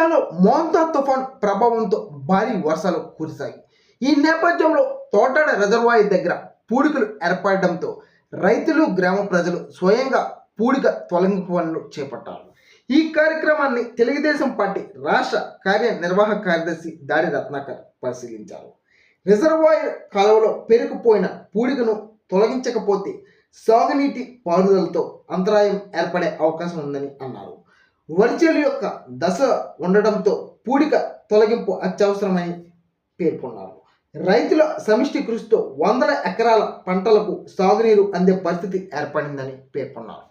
జిల్లాలో మోంతా తుఫాన్ ప్రభావంతో భారీ వర్షాలు కురిశాయి. ఈ నేపథ్యంలో తోటడ రిజర్వాయర్ దగ్గర పూడికలు ఏర్పడడంతో రైతులు గ్రామ ప్రజలు స్వయంగా పూడిక తొలగింపు పనులు చేపట్టారు. ఈ కార్యక్రమాన్ని తెలుగుదేశం పార్టీ రాష్ట్ర కార్యనిర్వాహక కార్యదర్శి దారి రత్నాకర్ పరిశీలించారు. రిజర్వాయర్ కాలువలో పెరిగిపోయిన పూడికను తొలగించకపోతే సాగునీటి పారుదలతో అంతరాయం ఏర్పడే అవకాశం ఉందని అన్నారు. వరిచేలు యొక్క దశ ఉండడంతో పూడిక తొలగింపు అత్యవసరమని పేర్కొన్నారు. రైతుల సమిష్టి కృషితో వందల ఎకరాల పంటలకు సాగునీరు అందే పరిస్థితి ఏర్పడిందని పేర్కొన్నారు.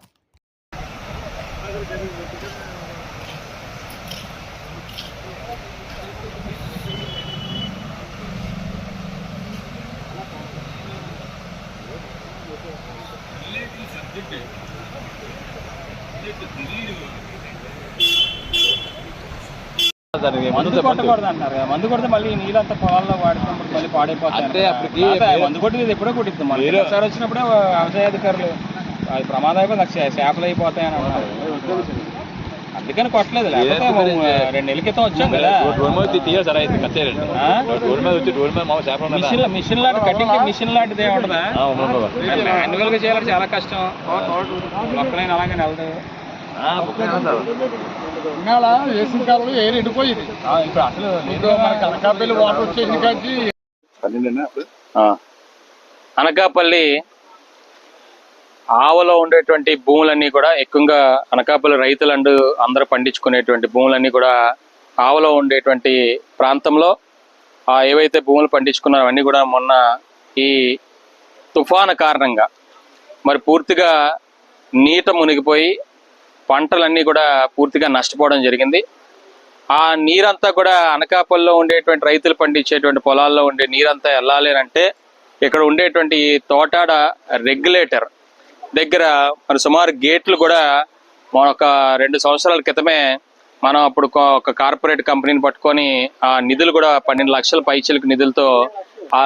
దానికి మందు ముందు చెప్పండి. కొట్టకూడదు అంటున్నారు కదా. మందు కొడితే మళ్ళీ ఈ నీళ్ళంతా పొలాల్లో వాడుతున్నప్పుడు మళ్ళీ పాడైపోతాయి అంటే అంటారు. అప్పటికి కాదు, మీరు- మందు కొట్టి ఎప్పుడో కొట్టిద్దాం మళ్ళీ మీరు- ఒకసారి వచ్చినప్పుడే వ్యవసాయ అధికారులు అది ప్రమాదం అయిపోయి నాకు శే- చేపలు అయిపోతాయని అన్నారు అందుకని కొట్టలేదు లేకపోతే ఏంటి మరి మనం రెండు నెలల క్రితం వచ్చాం కదా రోడ్డు మీద వచ్చి తీయాలి సార్ అయితే కట్టేయాలండి ఆ? రోడ్డు మీద వచ్చి రోడ్డు మీద మామూలు చేపలు ఉన్నాయి మిషన్ మిషన్ లాంటి కటింగ్ మిషన్ లాంటిది ఏముంటుందా ఆ, ఉంది, ఉంది. మాన్యువల్ గా చేయాలంటే చాలా కష్టం మొక్కలైన అలాగే వెళ్తాయి ఆ, బుక్ అయినా సార్. ఇవాళ వేసిన కాలంలో ఏరు ఎండిపోయింది. ఆ, ఇప్పుడు అసలు ఇప్పుడు మన కనకాపల్లి వాటర్ వచ్చేసిన కాంచి? అనకాపల్లి ఆవలో ఉండేటువంటి భూములన్నీ కూడా ఎక్కువగా అనకాపల్లి రైతులండు అందరూ పండించుకునేటువంటి భూములన్నీ కూడా ఆవలో ఉండేటువంటి ప్రాంతంలో ఆ ఏవైతే భూములు పండించుకున్నారో అవన్నీ కూడా మొన్న ఈ తుఫాను కారణంగా మరి పూర్తిగా నీట మునిగిపోయి పంటలన్నీ కూడా పూర్తిగా నష్టపోవడం జరిగింది. ఆ నీరంతా కూడా అనకాపల్లో ఉండేటువంటి రైతులు పండించేటువంటి పొలాల్లో ఉండే నీరంతా వెళ్ళాలి అంటే ఇక్కడ ఉండేటువంటి తోటాడ రెగ్యులేటర్ దగ్గర మరి సుమారు గేట్లు కూడా మన ఒక రెండు సంవత్సరాల క్రితమే మనం అప్పుడు ఒక- ఒక కార్పొరేట్ కంపెనీని పట్టుకొని ఆ నిధులు కూడా పన్నెండు లక్షల పైచలకు నిధులతో ఆ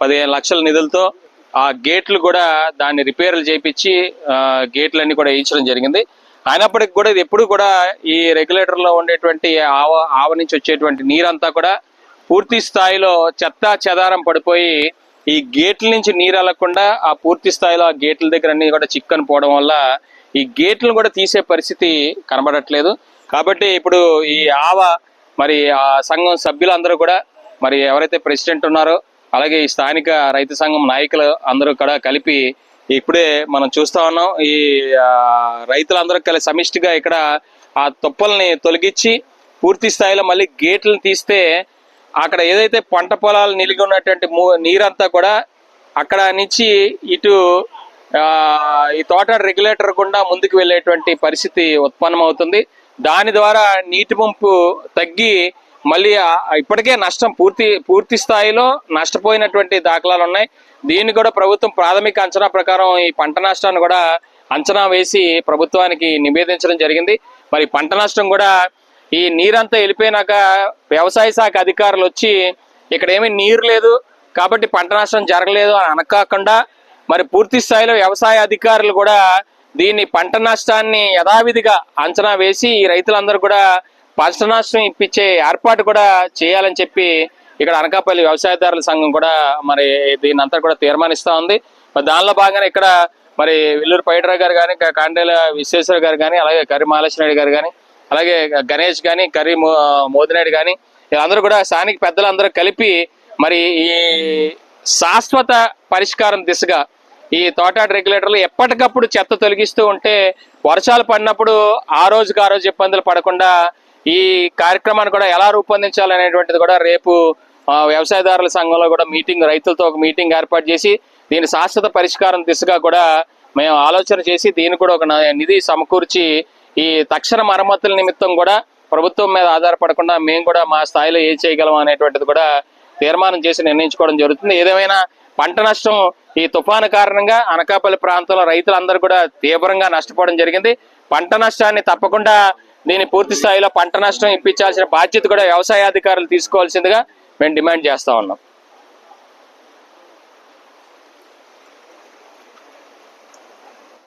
పదిహేను లక్షల నిధులతో ఆ గేట్లు కూడా దాన్ని రిపేర్లు చేయించి గేట్లన్నీ కూడా వేయించడం జరిగింది. అయినప్పటికీ కూడా ఇది ఎప్పుడు కూడా ఈ రెగ్యులేటర్లో ఉండేటువంటి ఆవ ఆవ నుంచి వచ్చేటువంటి నీరంతా కూడా పూర్తి స్థాయిలో చెత్త చెదారం పడిపోయి ఈ గేట్ల నుంచి నీరు వెళ్ళకుండా ఆ పూర్తి స్థాయిలో ఆ గేట్ల దగ్గర అన్ని కూడా చిక్కని పోవడం వల్ల ఈ గేట్లను కూడా తీసే పరిస్థితి కనబడట్లేదు. కాబట్టి ఇప్పుడు ఈ ఆవ మరి ఆ సంఘం సభ్యులందరూ కూడా మరి ఎవరైతే ప్రెసిడెంట్ ఉన్నారో అలాగే ఈ స్థానిక రైతు సంఘం నాయకులు అందరూ కూడా కలిపి ఇప్పుడే మనం చూస్తా ఉన్నాం ఈ రైతులందరూ కలిసి సమిష్టిగా ఇక్కడ ఆ తుప్పల్ని తొలగించి పూర్తి స్థాయిలో మళ్ళీ గేట్లను తీస్తే అక్కడ ఏదైతే పంట పొలాలు నిలిగి ఉన్నటువంటి మూ- నీరంతా కూడా అక్కడ నుంచి ఇటు ఈ తోట రెగ్యులేటర్ గుండా ముందుకు వెళ్ళేటువంటి పరిస్థితి ఉత్పన్నమవుతుంది. దాని ద్వారా నీటి పంపు తగ్గి మళ్ళీ ఇప్పటికే నష్టం పూర్తి పూర్తి స్థాయిలో నష్టపోయినటువంటి దాఖలాలు ఉన్నాయి. దీన్ని కూడా ప్రభుత్వం ప్రాథమిక అంచనా ప్రకారం ఈ పంట నష్టాన్ని కూడా అంచనా వేసి ప్రభుత్వానికి నివేదించడం జరిగింది. మరి పంట నష్టం కూడా ఈ నీరంతా వెళ్ళిపోయినాక వ్యవసాయ శాఖ అధికారులు వచ్చి ఇక్కడ ఏమీ నీరు లేదు కాబట్టి పంట నష్టం జరగలేదు అని అనకాకుండా మరి పూర్తి స్థాయిలో వ్యవసాయ అధికారులు కూడా దీన్ని పంట నష్టాన్ని యథావిధిగా అంచనా వేసి ఈ రైతులందరూ కూడా పంట ఇప్పించే ఏర్పాటు కూడా చేయాలని చెప్పి ఇక్కడ అనకాపల్లి వ్యవసాయదారుల సంఘం కూడా మరి దీని అంతా కూడా తీర్మానిస్తూ ఉంది. మరి దానిలో భాగంగా ఇక్కడ మరి వెల్లూరు పైడ్రా గారు కానీ కాండేల విశ్వేశ్వర గారు కానీ అలాగే కరి మహాలక్ష్మి గారు కానీ అలాగే గణేష్ కానీ కరి మోదినాయుడు కానీ వీళ్ళందరూ కూడా స్థానిక పెద్దలందరూ కలిపి మరి ఈ శాశ్వత పరిష్కారం దిశగా ఈ తోటాట రెగ్యులేటర్లు ఎప్పటికప్పుడు చెత్త తొలగిస్తూ ఉంటే వర్షాలు పడినప్పుడు ఆ రోజుకి ఆ రోజు ఇబ్బందులు పడకుండా ఈ కార్యక్రమాన్ని కూడా ఎలా రూపొందించాలనేటువంటిది కూడా రేపు వ్యవసాయదారుల సంఘంలో కూడా మీటింగ్ రైతులతో ఒక మీటింగ్ ఏర్పాటు చేసి దీని శాశ్వత పరిష్కారం దిశగా కూడా మేము ఆలోచన చేసి దీన్ని కూడా ఒక నిధి సమకూర్చి ఈ తక్షణ మరమ్మతుల నిమిత్తం కూడా ప్రభుత్వం మీద ఆధారపడకుండా మేము కూడా మా స్థాయిలో ఏం చేయగలం అనేటువంటిది కూడా తీర్మానం చేసి నిర్ణయించుకోవడం జరుగుతుంది. ఏదేమైనా పంట నష్టం ఈ తుఫాను కారణంగా అనకాపల్లి ప్రాంతంలో రైతులందరూ కూడా తీవ్రంగా నష్టపోవడం జరిగింది. పంట నష్టాన్ని తప్పకుండా దీన్ని పూర్తి స్థాయిలో పంట నష్టం ఇప్పించాల్సిన బాధ్యత కూడా వ్యవసాయ అధికారులు తీసుకోవాల్సిందిగా మేము డిమాండ్ చేస్తా ఉన్నాం.